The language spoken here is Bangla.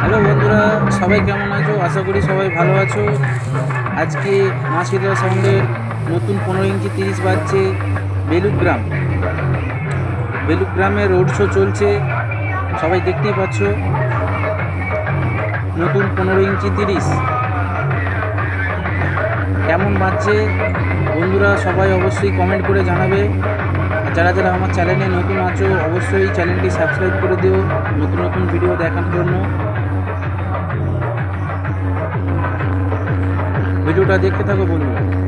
হ্যালো বন্ধুরা, সবাই কেমন আছো? আশা করি সবাই ভালো আছো। আজকে মা শীতলা সাউন্ডের নতুন পনেরো ইঞ্চি তিরিশ বাজছে বেলুগ্রাম। বেলুগ্রামে রোড শো চলছে, সবাই দেখতেই পাচ্ছ। নতুন পনেরো ইঞ্চি তিরিশ। কেমন বাজছে? বন্ধুরা সবাই অবশ্যই কমেন্ট করে জানাবে। যারা যারা আমার চ্যানেলে নতুন আছো, অবশ্যই চ্যানেলটি সাবস্ক্রাইব করে দিও। নতুন নতুন ভিডিও দেখার জন্য। ভিডিওটা দেখতে থাকো বন্ধুরা।